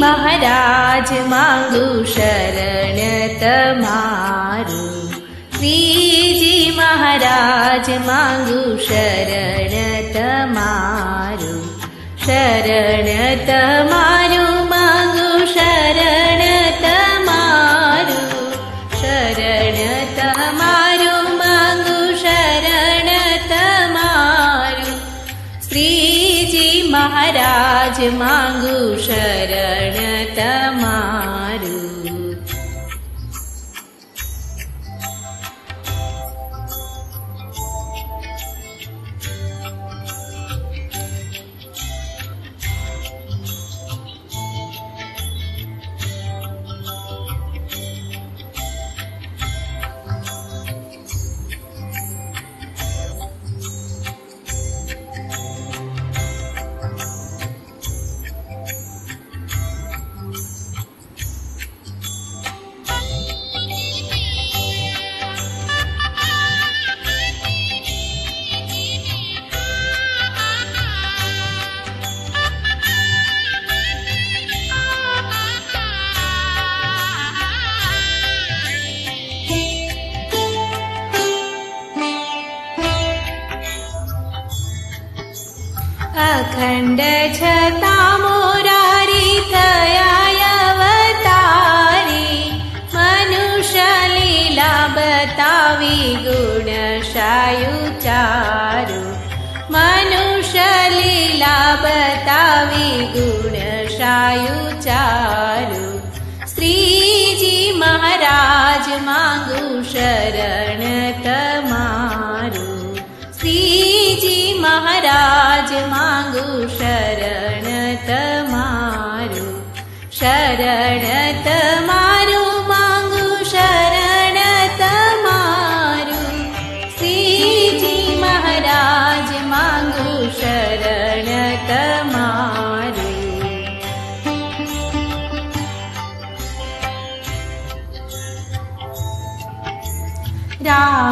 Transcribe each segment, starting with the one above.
महाराज मागु श्रीजी महाराज मागु शरण शरण મહારાજ માંગુ શરણ તમારું. छता मोरारी तया बतावि गुणशायु चारु बतावि गुणशायु श्रीजी महाराज मागु शरण श्रीजी महाराज मा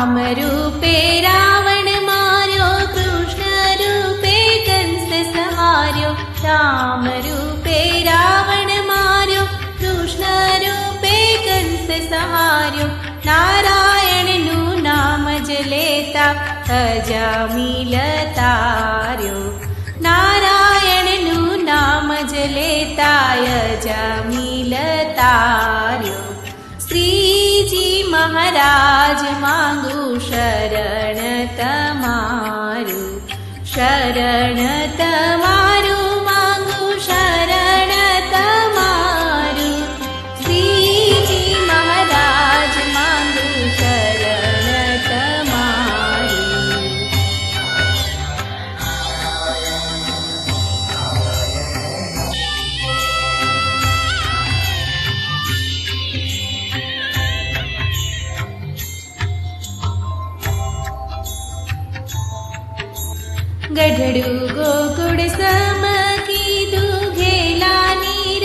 वण मा कृष्णरूपे कंसारे रावण मा कृष्णरूपे कंसार नारायण नमज लेता अजमी लो नारायण नमज लेता अजामिल महाराज मागु शरण तमारु शरण तमा डु गोकुड सम की दुलानि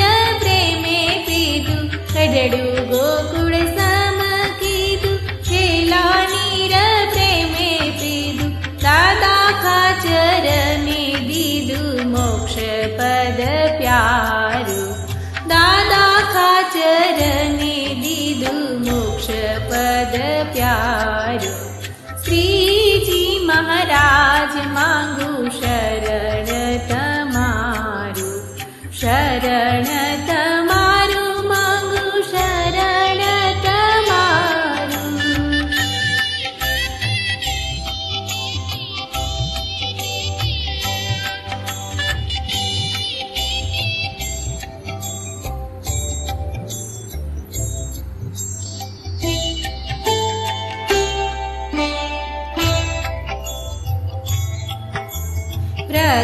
मे दितु गोकुडीला नीरमे पितु दादा चरी मोक्षपद प्यदा चरीदु मोक्षपद प्यीजी महाराज मा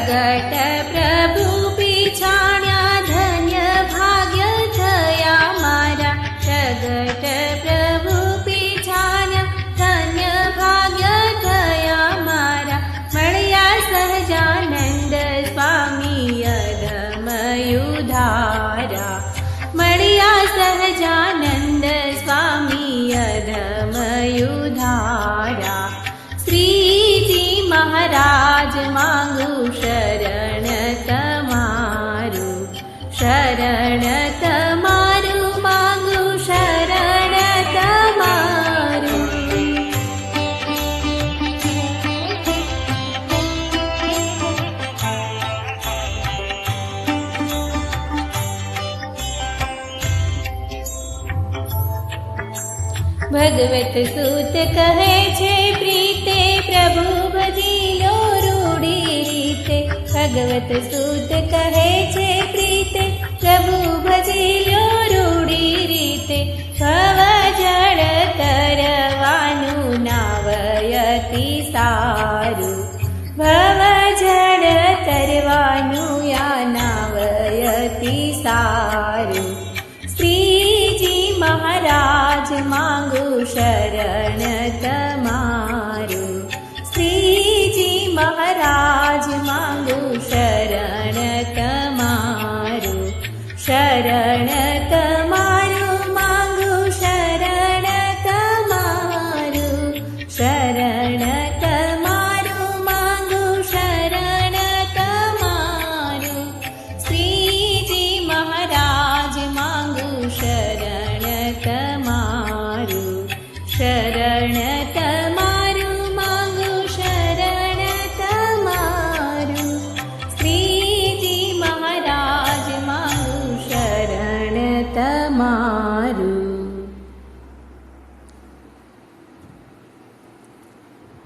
प्रकट प्र ભગવત સૂત કહે છે પ્રીતે પ્રભુ ભજીલો રૂડી રીતે ભગવત સૂત કહે છે પ્રીતે પ્રભુ ભજીલો રૂડી રીતે ભવ જળ તરવાનું નાવયતી સારું ભવ જળ તરવાનું યા નાવયતી સારું શ્રીજી મહારાજ माङ्गु शरण श्रीजी महाराज माङ्गु शरण शरण